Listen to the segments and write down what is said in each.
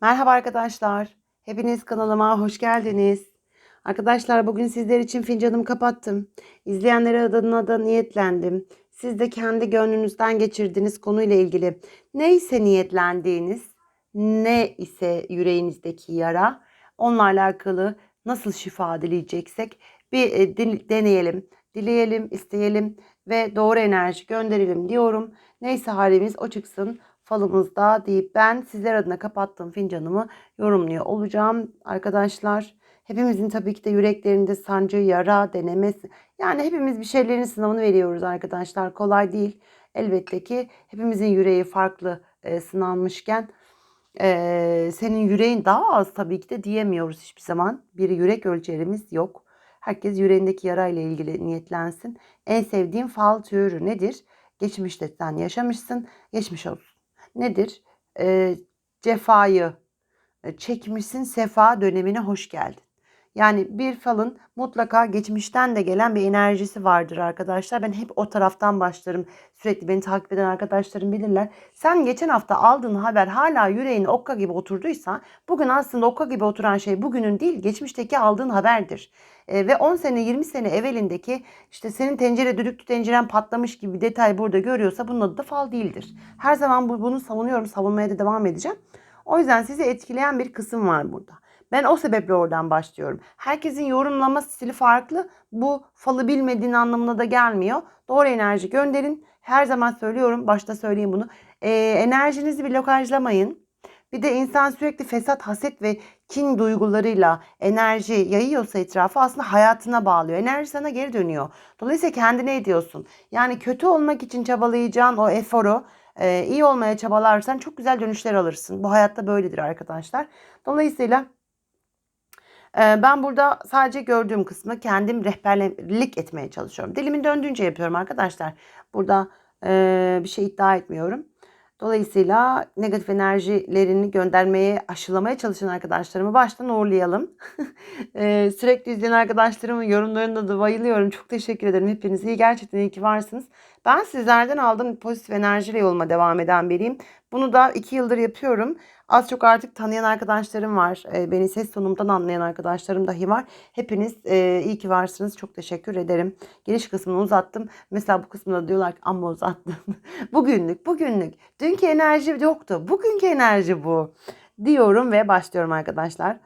Merhaba arkadaşlar. Hepiniz kanalıma hoş geldiniz. Arkadaşlar bugün sizler için fincanımı kapattım. İzleyenlere adına da niyetlendim. Siz de kendi gönlünüzden geçirdiğiniz konuyla ilgili neyse niyetlendiğiniz, ne ise yüreğinizdeki yara, onunla alakalı nasıl şifa dileyeceksek bir e, deneyelim, dileyelim, isteyelim ve doğru enerji gönderelim diyorum. Neyse halimiz o çıksın falımızda deyip ben sizler adına kapattığım fincanımı yorumluyor olacağım arkadaşlar. Hepimizin tabii ki de yüreklerinde sancı, yara, denemesi. Yani hepimiz bir şeylerin sınavını veriyoruz arkadaşlar. Kolay değil. Elbette ki hepimizin yüreği farklı e, sınanmışken e, senin yüreğin daha az tabii ki de diyemiyoruz hiçbir zaman. Bir yürek ölçerimiz yok. Herkes yüreğindeki yarayla ilgili niyetlensin. En sevdiğim fal türü nedir? Geçmişte sen yaşamışsın. Geçmiş olsun nedir? Ee, cefayı e, çekmişsin, sefa dönemine hoş geldin. Yani bir falın mutlaka geçmişten de gelen bir enerjisi vardır arkadaşlar. Ben hep o taraftan başlarım. Sürekli beni takip eden arkadaşlarım bilirler. Sen geçen hafta aldığın haber hala yüreğine okka gibi oturduysa bugün aslında okka gibi oturan şey bugünün değil geçmişteki aldığın haberdir. E, ve 10 sene 20 sene evvelindeki işte senin tencere düdüklü tenceren patlamış gibi detay burada görüyorsa bunun adı da fal değildir. Her zaman bu, bunu savunuyorum. Savunmaya da devam edeceğim. O yüzden sizi etkileyen bir kısım var burada. Ben o sebeple oradan başlıyorum. Herkesin yorumlama stili farklı. Bu falı bilmediğin anlamına da gelmiyor. Doğru enerji gönderin. Her zaman söylüyorum, başta söyleyeyim bunu. Ee, enerjinizi blokajlamayın. Bir de insan sürekli fesat, haset ve kin duygularıyla enerji yayıyorsa etrafı aslında hayatına bağlıyor. Enerji sana geri dönüyor. Dolayısıyla kendine ediyorsun. Yani kötü olmak için çabalayacağın o eforu e, iyi olmaya çabalarsan çok güzel dönüşler alırsın. Bu hayatta böyledir arkadaşlar. Dolayısıyla Ben burada sadece gördüğüm kısmı kendim rehberlik etmeye çalışıyorum. Dilimin döndüğünce yapıyorum arkadaşlar. Burada e, bir şey iddia etmiyorum. Dolayısıyla negatif enerjilerini göndermeye, aşılamaya çalışan arkadaşlarımı baştan uğurlayalım. Ee, sürekli izleyen arkadaşlarımın yorumlarına da bayılıyorum. Çok teşekkür ederim. Hepiniz iyi gerçekten iyi ki varsınız. Ben sizlerden aldığım pozitif enerjiyle yoluma devam eden biriyim. Bunu da iki yıldır yapıyorum. Az çok artık tanıyan arkadaşlarım var. E, beni ses tonumdan anlayan arkadaşlarım dahi var. Hepiniz e, iyi ki varsınız. Çok teşekkür ederim. Giriş kısmını uzattım. Mesela bu kısmında diyorlar ki amma uzattım. bugünlük, bugünlük. Dünkü enerji yoktu. Bugünkü enerji bu. Diyorum ve başlıyorum arkadaşlar.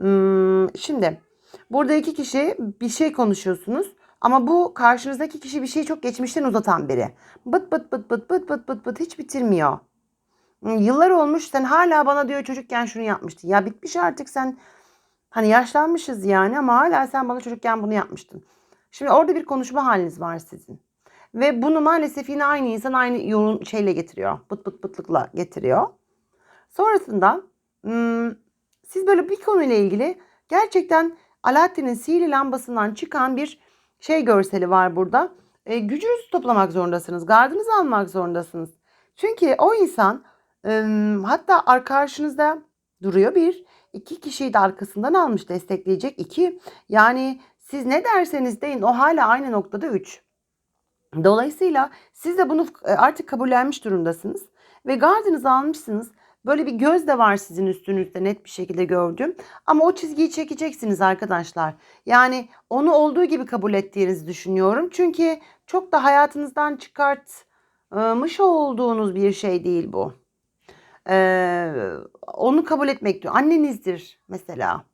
Hmm, şimdi burada iki kişi bir şey konuşuyorsunuz. Ama bu karşınızdaki kişi bir şeyi çok geçmişten uzatan biri. Bıt bıt bıt bıt bıt bıt bıt bıt hiç bitirmiyor. Yıllar olmuş sen hala bana diyor çocukken şunu yapmıştın. Ya bitmiş artık sen hani yaşlanmışız yani ama hala sen bana çocukken bunu yapmıştın. Şimdi orada bir konuşma haliniz var sizin. Ve bunu maalesef yine aynı insan aynı yorum şeyle getiriyor. Bıt bıt bıtlıkla getiriyor. Sonrasında siz böyle bir konuyla ilgili gerçekten Alaaddin'in sihirli lambasından çıkan bir şey görseli var burada. E, gücünüzü toplamak zorundasınız. Gardınızı almak zorundasınız. Çünkü o insan hatta karşınızda duruyor bir. iki kişiyi de arkasından almış destekleyecek iki. Yani siz ne derseniz deyin o hala aynı noktada üç. Dolayısıyla siz de bunu artık kabullenmiş durumdasınız. Ve gardınızı almışsınız. Böyle bir göz de var sizin üstünüzde net bir şekilde gördüm. Ama o çizgiyi çekeceksiniz arkadaşlar. Yani onu olduğu gibi kabul ettiğinizi düşünüyorum. Çünkü çok da hayatınızdan çıkartmış olduğunuz bir şey değil bu. Ee, onu kabul etmek diyor. Annenizdir mesela.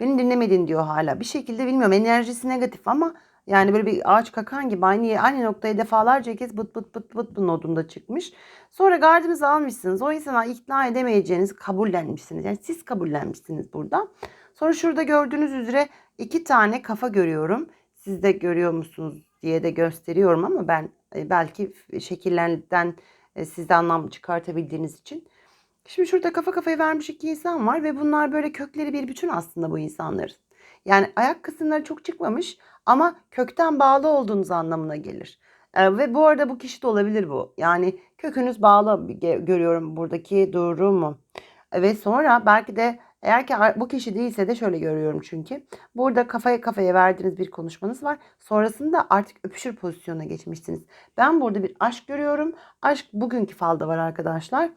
Beni dinlemedin diyor hala. Bir şekilde bilmiyorum enerjisi negatif ama yani böyle bir ağaç kakan gibi aynı aynı noktaya defalarca kez bıt bıt bıt bıt bu nodunda çıkmış. Sonra gardınızı almışsınız. O insana ikna edemeyeceğiniz kabullenmişsiniz. Yani siz kabullenmişsiniz burada. Sonra şurada gördüğünüz üzere iki tane kafa görüyorum. Siz de görüyor musunuz diye de gösteriyorum ama ben e, belki şekillerden e, siz de anlam çıkartabildiğiniz için. Şimdi şurada kafa kafaya vermiş iki insan var ve bunlar böyle kökleri bir bütün aslında bu insanların. Yani ayak kısımları çok çıkmamış ama kökten bağlı olduğunuz anlamına gelir. Ee, ve bu arada bu kişi de olabilir bu. Yani kökünüz bağlı görüyorum buradaki durumu. Ve sonra belki de eğer ki bu kişi değilse de şöyle görüyorum çünkü. Burada kafaya kafaya verdiğiniz bir konuşmanız var. Sonrasında artık öpüşür pozisyona geçmişsiniz. Ben burada bir aşk görüyorum. Aşk bugünkü falda var arkadaşlar.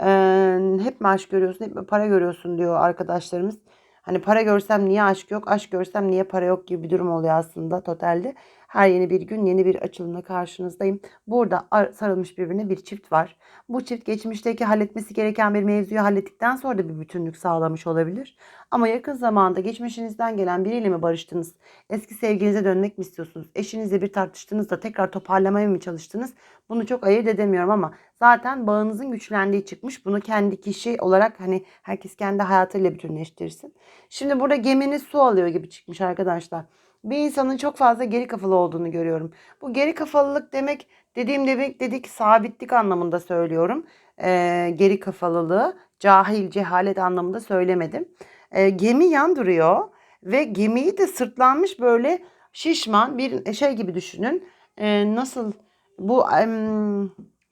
Ee, hep mi aşk görüyorsun, hep mi para görüyorsun diyor arkadaşlarımız. Hani para görsem niye aşk yok, aşk görsem niye para yok gibi bir durum oluyor aslında totalde. Her yeni bir gün yeni bir açılımla karşınızdayım. Burada ar- sarılmış birbirine bir çift var. Bu çift geçmişteki halletmesi gereken bir mevzuyu hallettikten sonra da bir bütünlük sağlamış olabilir. Ama yakın zamanda geçmişinizden gelen biriyle mi barıştınız? Eski sevginize dönmek mi istiyorsunuz? Eşinizle bir tartıştığınızda tekrar toparlamaya mı çalıştınız? Bunu çok ayırt edemiyorum ama zaten bağınızın güçlendiği çıkmış. Bunu kendi kişi olarak hani herkes kendi hayatıyla bütünleştirsin. Şimdi burada geminiz su alıyor gibi çıkmış arkadaşlar. Bir insanın çok fazla geri kafalı olduğunu görüyorum. Bu geri kafalılık demek dediğim demek dedik sabitlik anlamında söylüyorum. Ee, geri kafalılığı cahil cehalet anlamında söylemedim. Ee, gemi yan duruyor ve gemiyi de sırtlanmış böyle şişman bir şey gibi düşünün. Ee, nasıl bu em,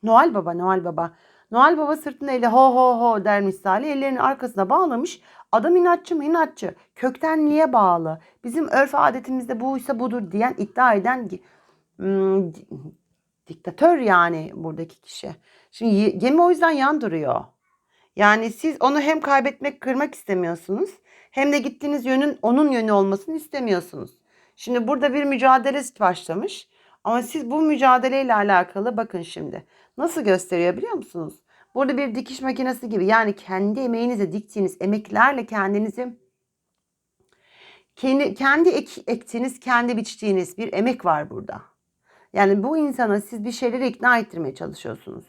Noel Baba Noel Baba. Noel Baba sırtında eli ho ho ho der misali ellerini arkasına bağlamış. Adam inatçı mı inatçı? Kökten niye bağlı? Bizim örf adetimizde buysa budur diyen iddia eden hmm, di- diktatör yani buradaki kişi. Şimdi gemi o yüzden yan duruyor. Yani siz onu hem kaybetmek, kırmak istemiyorsunuz. Hem de gittiğiniz yönün onun yönü olmasını istemiyorsunuz. Şimdi burada bir mücadele başlamış. Ama siz bu mücadeleyle alakalı bakın şimdi. Nasıl gösteriyor biliyor musunuz? Burada bir dikiş makinesi gibi yani kendi emeğinize diktiğiniz emeklerle kendinizi kendi, kendi ek, ektiğiniz, kendi biçtiğiniz bir emek var burada. Yani bu insana siz bir şeyleri ikna ettirmeye çalışıyorsunuz.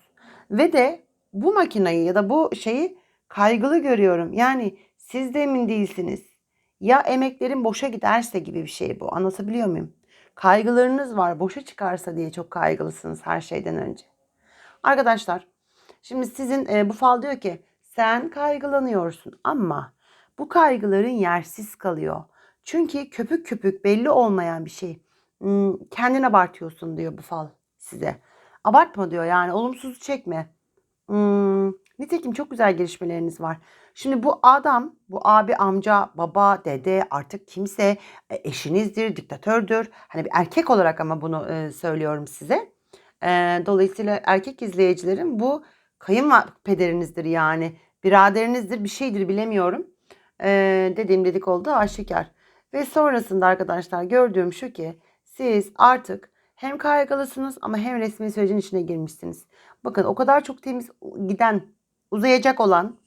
Ve de bu makinayı ya da bu şeyi kaygılı görüyorum. Yani siz de emin değilsiniz. Ya emeklerin boşa giderse gibi bir şey bu. Anlatabiliyor muyum? Kaygılarınız var. Boşa çıkarsa diye çok kaygılısınız her şeyden önce. Arkadaşlar şimdi sizin e, bu fal diyor ki sen kaygılanıyorsun ama bu kaygıların yersiz kalıyor. Çünkü köpük köpük belli olmayan bir şey. Hmm, kendin abartıyorsun diyor bu fal size. Abartma diyor yani olumsuz çekme. Hmm, nitekim çok güzel gelişmeleriniz var. Şimdi bu adam, bu abi, amca, baba, dede artık kimse e, eşinizdir, diktatördür. Hani bir erkek olarak ama bunu e, söylüyorum size. E, dolayısıyla erkek izleyicilerim bu kayınpederinizdir yani. Biraderinizdir, bir şeydir bilemiyorum. E, dediğim dedik oldu aşikar. Ve sonrasında arkadaşlar gördüğüm şu ki siz artık hem kaygılısınız ama hem resmi sürecin içine girmişsiniz. Bakın o kadar çok temiz giden, uzayacak olan,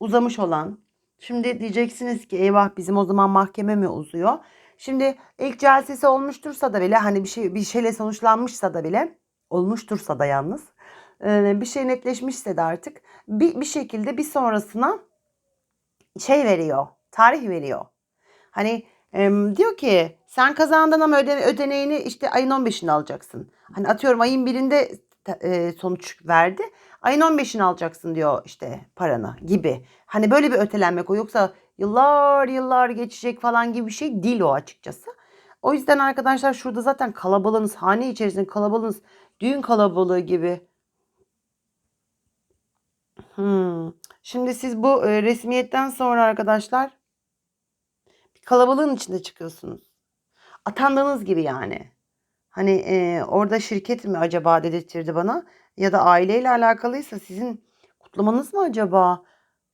uzamış olan. Şimdi diyeceksiniz ki eyvah bizim o zaman mahkeme mi uzuyor? Şimdi ilk celsesi olmuştursa da bile hani bir şey bir şeyle sonuçlanmışsa da bile olmuştursa da yalnız bir şey netleşmişse de artık bir, bir şekilde bir sonrasına şey veriyor, tarih veriyor. Hani em, diyor ki sen kazandın ama öde, ödeneğini işte ayın 15'inde alacaksın. Hani atıyorum ayın birinde te- e, sonuç verdi. Ayın 15'ini alacaksın diyor işte paranı gibi. Hani böyle bir ötelenmek o yoksa yıllar yıllar geçecek falan gibi bir şey değil o açıkçası. O yüzden arkadaşlar şurada zaten kalabalığınız hane içerisinde kalabalığınız düğün kalabalığı gibi. Hmm. Şimdi siz bu e, resmiyetten sonra arkadaşlar bir kalabalığın içinde çıkıyorsunuz. Atandığınız gibi yani. Hani e, orada şirket mi acaba dedirtirdi bana ya da aileyle alakalıysa sizin kutlamanız mı acaba?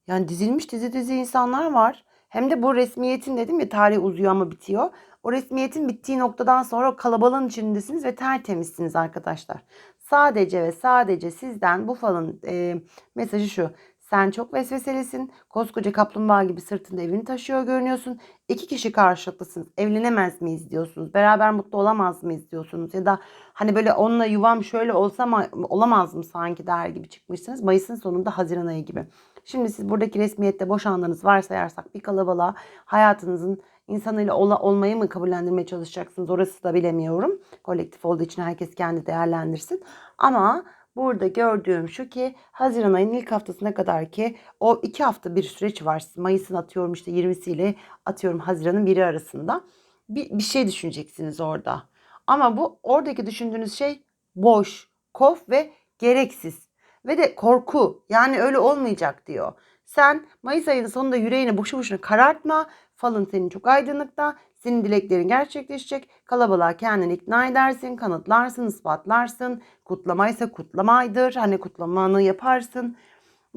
Yani dizilmiş dizi dizi insanlar var. Hem de bu resmiyetin dedim ya tarih uzuyor ama bitiyor. O resmiyetin bittiği noktadan sonra o kalabalığın içindesiniz ve tertemizsiniz arkadaşlar. Sadece ve sadece sizden bu falın e, mesajı şu. Sen çok vesveselisin. Koskoca kaplumbağa gibi sırtında evini taşıyor görünüyorsun. İki kişi karşılıklısınız. Evlenemez miyiz diyorsunuz. Beraber mutlu olamaz mıyız diyorsunuz. Ya da hani böyle onunla yuvam şöyle olsa mı olamaz mı sanki der gibi çıkmışsınız. Mayıs'ın sonunda Haziran ayı gibi. Şimdi siz buradaki resmiyette boşandığınız varsayarsak bir kalabalığa hayatınızın insanıyla ola, olmayı mı kabullendirmeye çalışacaksınız? Orası da bilemiyorum. Kolektif olduğu için herkes kendi değerlendirsin. Ama burada gördüğüm şu ki Haziran ayının ilk haftasına kadar ki o iki hafta bir süreç var. Mayıs'ın atıyorum işte 20'siyle atıyorum Haziran'ın biri arasında. Bir, bir şey düşüneceksiniz orada. Ama bu oradaki düşündüğünüz şey boş, kof ve gereksiz. Ve de korku. Yani öyle olmayacak diyor. Sen Mayıs ayının sonunda yüreğini boşu boşuna karartma. Falın senin çok aydınlıkta. Senin dileklerin gerçekleşecek. Kalabalığa kendini ikna edersin, kanıtlarsın, ispatlarsın. Kutlamaysa kutlamaydır. Hani kutlamanı yaparsın.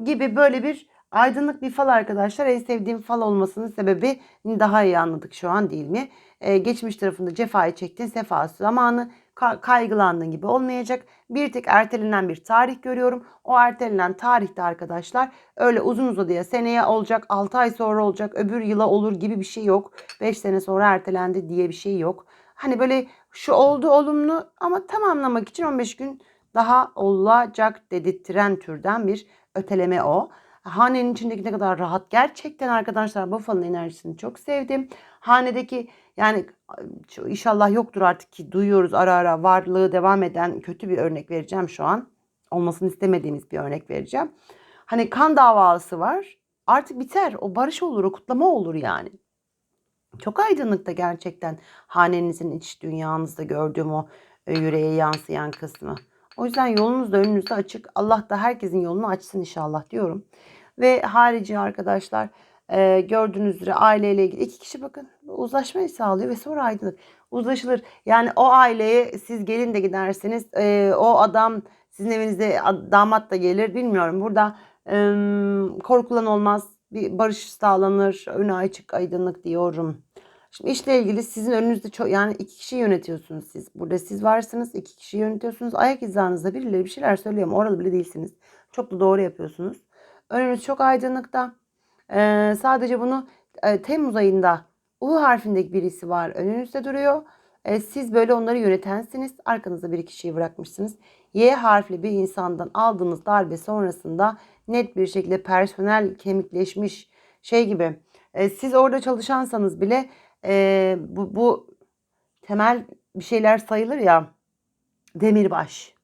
gibi böyle bir aydınlık bir fal arkadaşlar. En sevdiğim fal olmasının sebebi daha iyi anladık şu an değil mi? Ee, geçmiş tarafında cefayı çektin, sefası zamanı kaygılandığın gibi olmayacak. Bir tek ertelenen bir tarih görüyorum. O ertelenen tarihte arkadaşlar öyle uzun uzadıya seneye olacak, 6 ay sonra olacak, öbür yıla olur gibi bir şey yok. 5 sene sonra ertelendi diye bir şey yok. Hani böyle şu oldu olumlu ama tamamlamak için 15 gün daha olacak dedirttiren türden bir öteleme o. Hanenin içindeki ne kadar rahat. Gerçekten arkadaşlar bu falın enerjisini çok sevdim. Hanedeki yani inşallah yoktur artık ki duyuyoruz ara ara varlığı devam eden kötü bir örnek vereceğim şu an. Olmasını istemediğimiz bir örnek vereceğim. Hani kan davası var. Artık biter. O barış olur, o kutlama olur yani. Çok aydınlıkta gerçekten hanenizin iç dünyanızda gördüğüm o e, yüreğe yansıyan kısmı. O yüzden yolunuz da önünüzde açık. Allah da herkesin yolunu açsın inşallah diyorum. Ve harici arkadaşlar e, gördüğünüz üzere aileyle ilgili iki kişi bakın uzlaşmayı sağlıyor ve sonra aydınlık uzlaşılır. Yani o aileye siz gelin de giderseniz e, o adam sizin evinize damat da gelir bilmiyorum. Burada e, korkulan olmaz bir barış sağlanır önü açık aydınlık diyorum. Şimdi işle ilgili sizin önünüzde çok yani iki kişi yönetiyorsunuz siz. Burada siz varsınız iki kişi yönetiyorsunuz. Ayak hizanızda birileri bir şeyler söylüyor ama oralı bile değilsiniz. Çok da doğru yapıyorsunuz. Önünüz çok aydınlıkta. Ee, sadece bunu e, Temmuz ayında U harfindeki birisi var. Önünüzde duruyor. Ee, siz böyle onları yönetensiniz. Arkanızda bir kişiyi bırakmışsınız. Y harfli bir insandan aldığınız darbe sonrasında net bir şekilde personel kemikleşmiş şey gibi. E, siz orada çalışansanız bile e, bu, bu temel bir şeyler sayılır ya demirbaş.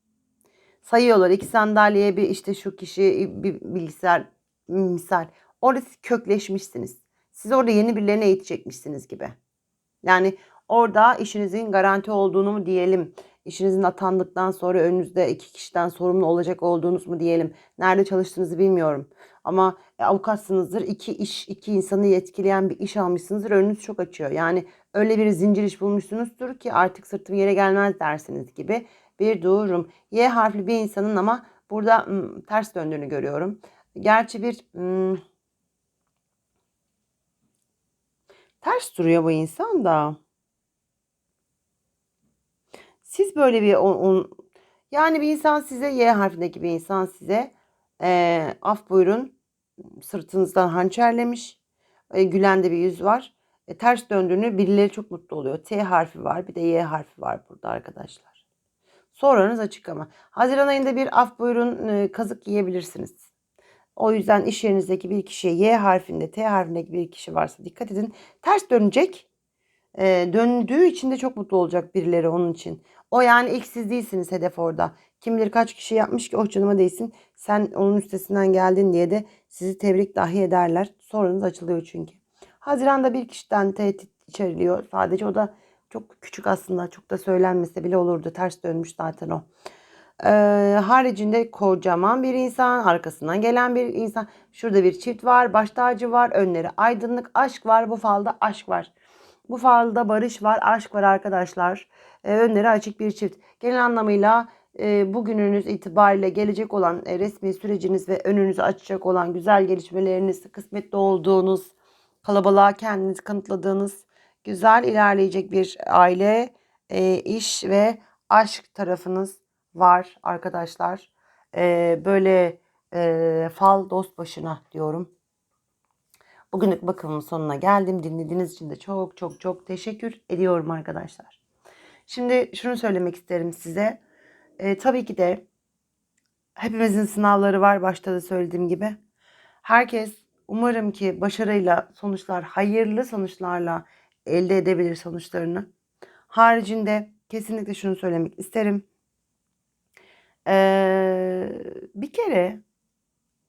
Sayıyorlar iki sandalyeye bir işte şu kişi bir bilgisayar misal. Orada siz kökleşmişsiniz. Siz orada yeni birilerine eğitecekmişsiniz gibi. Yani orada işinizin garanti olduğunu mu diyelim. İşinizin atandıktan sonra önünüzde iki kişiden sorumlu olacak olduğunuz mu diyelim. Nerede çalıştığınızı bilmiyorum. Ama e, avukatsınızdır. iki iş, iki insanı etkileyen bir iş almışsınızdır. Önünüz çok açıyor. Yani öyle bir zincir iş bulmuşsunuzdur ki artık sırtım yere gelmez dersiniz gibi bir durum. Y harfli bir insanın ama burada ım, ters döndüğünü görüyorum. Gerçi bir ım, ters duruyor bu insan da. Siz böyle bir on, on- yani bir insan size Y harfindeki bir insan size eee, af buyurun sırtınızdan hançerlemiş. E, gülen de bir yüz var. E, ters döndüğünü birileri çok mutlu oluyor. T harfi var bir de Y harfi var burada arkadaşlar. Sonranız açık ama. Haziran ayında bir af buyurun e, kazık yiyebilirsiniz. O yüzden iş yerinizdeki bir kişiye Y harfinde, T harfindeki bir kişi varsa dikkat edin. Ters dönecek. E, döndüğü için de çok mutlu olacak birileri onun için. O yani ilk siz değilsiniz hedef orada. Kim bilir kaç kişi yapmış ki oh canıma değsin. Sen onun üstesinden geldin diye de sizi tebrik dahi ederler. Sorunuz açılıyor çünkü. Haziranda bir kişiden tehdit içeriliyor. Sadece o da çok küçük aslında. Çok da söylenmese bile olurdu. Ters dönmüş zaten o. Ee, haricinde kocaman bir insan, arkasından gelen bir insan. Şurada bir çift var, baş tacı var, önleri aydınlık, aşk var. Bu falda aşk var. Bu falda barış var, aşk var arkadaşlar. Ee, önleri açık bir çift. Genel anlamıyla e, bugününüz itibariyle gelecek olan e, resmi süreciniz ve önünüzü açacak olan güzel gelişmeleriniz, kısmetli olduğunuz, kalabalığa kendinizi kanıtladığınız, güzel ilerleyecek bir aile, e, iş ve aşk tarafınız var arkadaşlar. E, böyle e, fal dost başına diyorum. Bugünlük bakımın sonuna geldim. Dinlediğiniz için de çok çok çok teşekkür ediyorum arkadaşlar. Şimdi şunu söylemek isterim size. E, tabii ki de hepimizin sınavları var başta da söylediğim gibi. Herkes umarım ki başarıyla sonuçlar, hayırlı sonuçlarla elde edebilir sonuçlarını. Haricinde kesinlikle şunu söylemek isterim. Ee, bir kere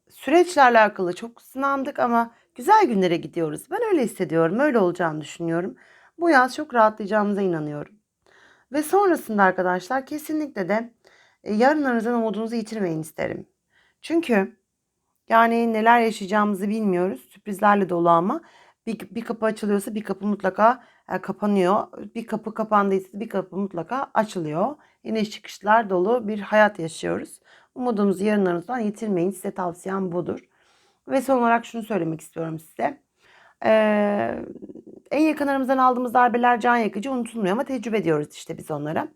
süreçle alakalı çok sınandık ama güzel günlere gidiyoruz. Ben öyle hissediyorum, öyle olacağını düşünüyorum. Bu yaz çok rahatlayacağımıza inanıyorum. Ve sonrasında arkadaşlar kesinlikle de e, yarınlarınızdan umudunuzu yitirmeyin isterim. Çünkü yani neler yaşayacağımızı bilmiyoruz. Sürprizlerle dolu ama bir, bir kapı açılıyorsa bir kapı mutlaka e, kapanıyor. Bir kapı kapandıysa bir kapı mutlaka açılıyor. İniş çıkışlar dolu bir hayat yaşıyoruz. Umudunuzu yarınlarınızdan yitirmeyin. Size tavsiyem budur. Ve son olarak şunu söylemek istiyorum size. Ee, en yakınlarımızdan aldığımız darbeler can yakıcı unutulmuyor ama tecrübe diyoruz işte biz onlara.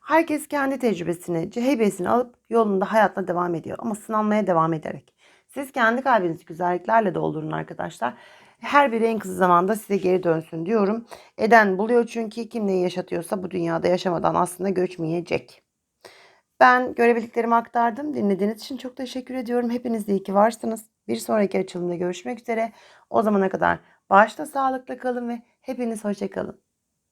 Herkes kendi tecrübesini, cehebesini alıp yolunda hayatına devam ediyor ama sınanmaya devam ederek. Siz kendi kalbinizi güzelliklerle doldurun arkadaşlar. Her biri en kısa zamanda size geri dönsün diyorum. Eden buluyor çünkü kim neyi yaşatıyorsa bu dünyada yaşamadan aslında göçmeyecek. Ben görebildiklerimi aktardım. Dinlediğiniz için çok teşekkür ediyorum. Hepiniz iyi ki varsınız. Bir sonraki açılımda görüşmek üzere. O zamana kadar başta sağlıkla kalın ve hepiniz hoşça kalın.